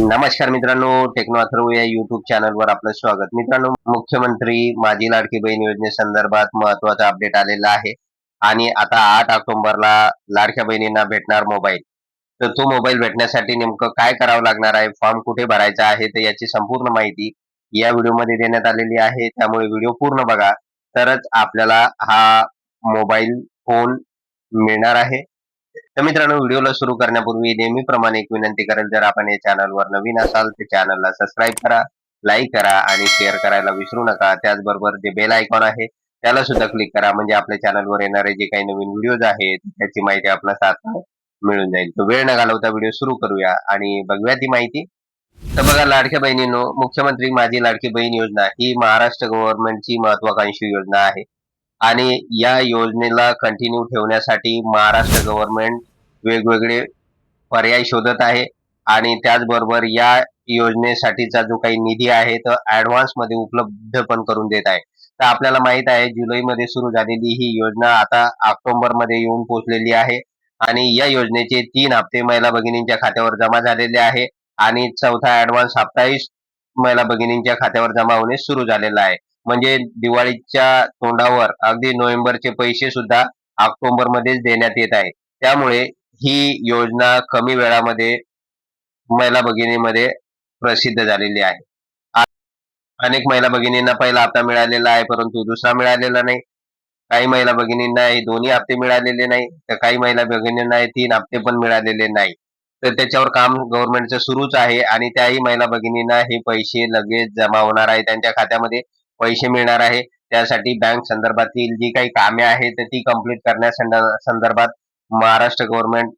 नमस्कार मित्रांनो टेक्नो अथर्व या युट्यूब चॅनलवर आपलं स्वागत. मित्रांनो मुख्यमंत्री माझी लाडकी बहीण योजनेसंदर्भात महत्त्वाचा अपडेट आलेला आहे. आणि आता आठ ऑक्टोबरला लाडक्या बहिणींना भेटणार मोबाईल तर तो मोबाईल भेटण्यासाठी नेमकं काय करावं लागणार आहे? फॉर्म कुठे भरायचा आहे? तर याची संपूर्ण माहिती या व्हिडिओमध्ये देण्यात आलेली आहे. त्यामुळे व्हिडिओ पूर्ण बघा. तरच आपल्याला हा मोबाईल फोन मिळणार आहे. तर मित्रांनो व्हिडिओला सुरू करण्यापूर्वी नेहमीप्रमाणे एक विनंती करेल जर आपण या चॅनलवर नवीन असाल तर चॅनलला सबस्क्राईब करा लाईक करा आणि शेअर करायला विसरू नका. त्याचबरोबर जे बेल आयकॉन आहे त्याला सुद्धा क्लिक करा. म्हणजे आपल्या चॅनलवर येणारे जे काही नवीन व्हिडिओज आहेत त्याची माहिती आपल्याला साथ मिळून जाईल. तो वेळ न घालवता व्हिडिओ सुरू करूया आणि बघूया ती माहिती. तर बघा लाडक्या बहिणींनो मुख्यमंत्री माझी लाडकी बहीण योजना ही महाराष्ट्र गव्हर्नमेंटची महत्वाकांक्षी योजना आहे. आणि या योजनेला कंटिन्यू ठेवण्यासाठी महाराष्ट्र गव्हर्नमेंट वेगवेगळे पर्याय शोधत आहे. आणि त्याचबरोबर या योजनेसाठीचा जो काही निधी आहे तो ऍडव्हान्समध्ये उपलब्ध पण करून देत आहे. तर आपल्याला माहीत आहे जुलैमध्ये सुरू झालेली ही योजना आता ऑक्टोबरमध्ये येऊन पोहोचलेली आहे. आणि या योजनेचे तीन हप्ते महिला भगिनींच्या खात्यावर जमा झालेले आहे. आणि चौथा ऍडव्हान्स हप्ताही महिला भगिनींच्या खात्यावर जमा होणे सुरू झालेला आहे. म्हणजे दिवाळीच्या तोंडावर अगदी नोव्हेंबरचे पैसे सुद्धा ऑक्टोबर मध्येच देण्यात येत आहे. त्यामुळे ही योजना कमी वेळामध्ये महिला भगिनीमध्ये प्रसिद्ध झालेली आहे. अनेक महिला भगिनींना पहिला हप्ता मिळालेला आहे परंतु दुसरा मिळालेला नाही. काही महिला भगिनींना हे दोन्ही हप्ते मिळालेले नाही तर काही महिला भगिनींना हे तीन हप्ते पण मिळालेले नाही. तर त्याच्यावर काम गव्हर्नमेंटचं सुरूच आहे आणि त्याही महिला भगिनींना हे पैसे लगेच जमा होणार आहे. त्यांच्या खात्यामध्ये पैसे मिळणार आहे. त्यासाठी बँक संदर्भातील जी काही कामे आहेत ती कंप्लीट करण्या संदर्भात महाराष्ट्र गव्हर्नमेंट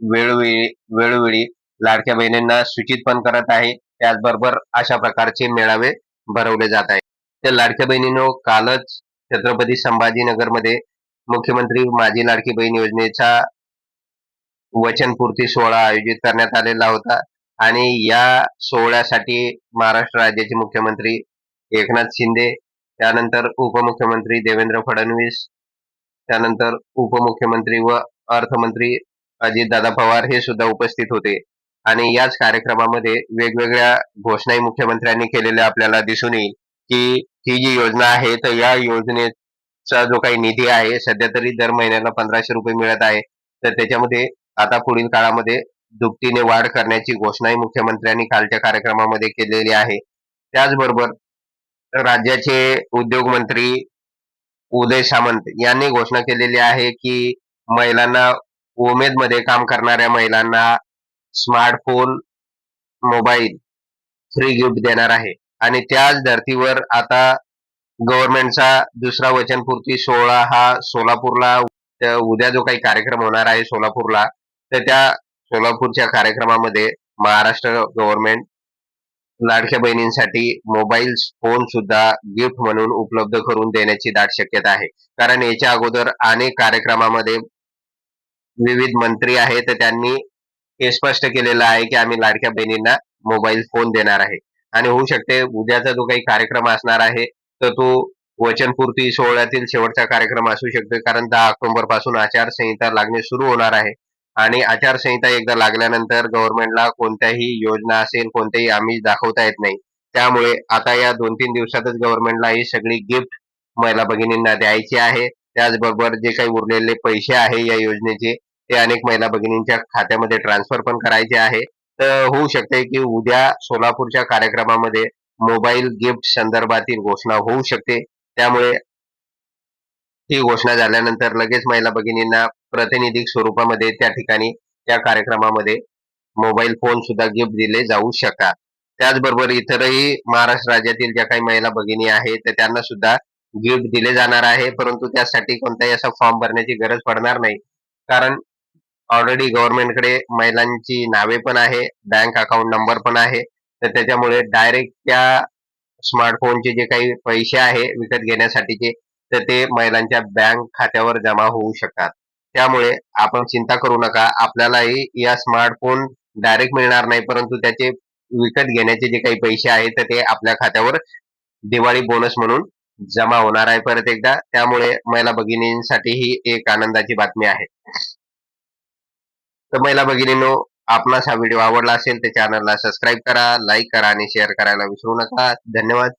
वेळोवेळी वेळोवेळी लाडक्या बहिणींना सूचित पण करत आहे. त्याचबरोबर अशा प्रकारचे मेळावे भरवले जात आहेत. त्या लाडक्या बहिणीनो कालच छत्रपती संभाजीनगरमध्ये मुख्यमंत्री माझी लाडकी बहीण योजनेचा वचनपूर्ती सोहळा आयोजित करण्यात आलेला होता. आणि या सोहळ्यासाठी महाराष्ट्र राज्याचे मुख्यमंत्री एकनाथ शिंदे त्यानंतर उपमुख्यमंत्री देवेंद्र फडणवीस त्यानंतर उपमुख्यमंत्री व अर्थमंत्री अजितदादा पवार हे सुद्धा उपस्थित होते. आणि याच कार्यक्रमामध्ये वेगवेगळ्या घोषणाही मुख्यमंत्र्यांनी केलेल्या आपल्याला दिसून येईल की ही जी योजना आहे तर या योजनेचा जो काही निधी आहे सध्या तरी दर महिन्याला पंधराशे रुपये मिळत आहे. तर त्याच्यामध्ये आता पुढील काळामध्ये दुपटीने वाढ करण्याची घोषणाही मुख्यमंत्र्यांनी कालच्या कार्यक्रमामध्ये केलेली आहे. त्याचबरोबर राज्याचे उद्योग मंत्री उदय सामंत यांनी घोषणा केलेली आहे की महिलांना उमेदमध्ये काम करणाऱ्या महिलांना स्मार्टफोन मोबाईल फ्री गिफ्ट देणार आहे. आणि त्याच धर्तीवर आता गव्हर्नमेंटचा दुसरा वचनपूर्ती सोहळा हा सोलापूरला उद्या जो काही कार्यक्रम होणार आहे सोलापूरला तर त्या सोलापूरच्या कार्यक्रमामध्ये महाराष्ट्र गव्हर्नमेंट लाडक्या बहिणींसाठी मोबाईल फोन सुद्धा गिफ्ट म्हणून उपलब्ध करून देण्याची दाट शक्यता आहे. कारण याच्या अगोदर अनेक कार्यक्रमामध्ये विविध मंत्री आहेत. तर त्यांनी हे स्पष्ट केलेलं आहे की आम्ही लाडक्या बहिणींना मोबाईल फोन देणार आहे. आणि होऊ शकते उद्याचा जो काही कार्यक्रम असणार आहे तर तो वचनपूर्ती सोहळ्यातील शेवटचा कार्यक्रम असू शकतो. कारण दहा ऑक्टोबरपासून आचारसंहिता लागणे सुरू होणार आहे. आणि आचारसंहिता एकदा लागल्यानंतर गव्हर्नमेंटला कोणत्याही योजना असेल कोणतेही आमिष दाखवता येत नाही. त्यामुळे आता या दोन तीन दिवसातच गव्हर्नमेंटला ही सगळी गिफ्ट महिला भगिनींना द्यायची आहे. त्याचबरोबर जे काही उरलेले पैसे आहे या योजनेचे ते अनेक महिला भगिनींच्या खात्यामध्ये ट्रान्सफर पण करायचे आहे. तर होऊ शकते की उद्या सोलापूरच्या कार्यक्रमामध्ये मोबाईल गिफ्ट संदर्भातील घोषणा होऊ शकते. त्यामुळे ही घोषणा झाल्यानंतर लगेच महिला भगिनींना प्रातिनिधिक स्वरूपामध्ये त्या ठिकाणी त्या कार्यक्रमामध्ये मोबाईल फोन सुद्धा गिफ्ट दिले जाऊ शकतात. त्याचबरोबर इतरही महाराष्ट्र राज्यातील ज्या काही महिला भगिनी आहेत तर त्यांना सुद्धा गिफ्ट दिले जाणार आहे. परंतु त्यासाठी कोणताही असा फॉर्म भरण्याची गरज पडणार नाही. कारण ऑलरेडी गव्हर्नमेंटकडे महिलांची नावे पण आहे बँक अकाउंट नंबर पण आहे. तर त्याच्यामुळे डायरेक्ट त्या स्मार्टफोनचे जे काही पैसे आहे विकत घेण्यासाठीचे तर ते महिलांच्या बँक खात्यावर जमा होऊ शकतात. त्यामुळे आपण चिंता करू नका. आपल्यालाही या स्मार्टफोन डायरेक्ट मिळणार नाही परंतु त्याचे विकत घेण्याचे जे काही पैसे आहेत तर ते आपल्या खात्यावर दिवाळी बोनस म्हणून जमा होणार आहे परत एकदा. त्यामुळे महिला भगिनींसाठी ही एक आनंदाची बातमी आहे. तर महिला भगिनींनो आपणास हा व्हिडिओ आवडला असेल तर चॅनलला सबस्क्राईब करा लाईक करा आणि शेअर करायला विसरू नका. धन्यवाद.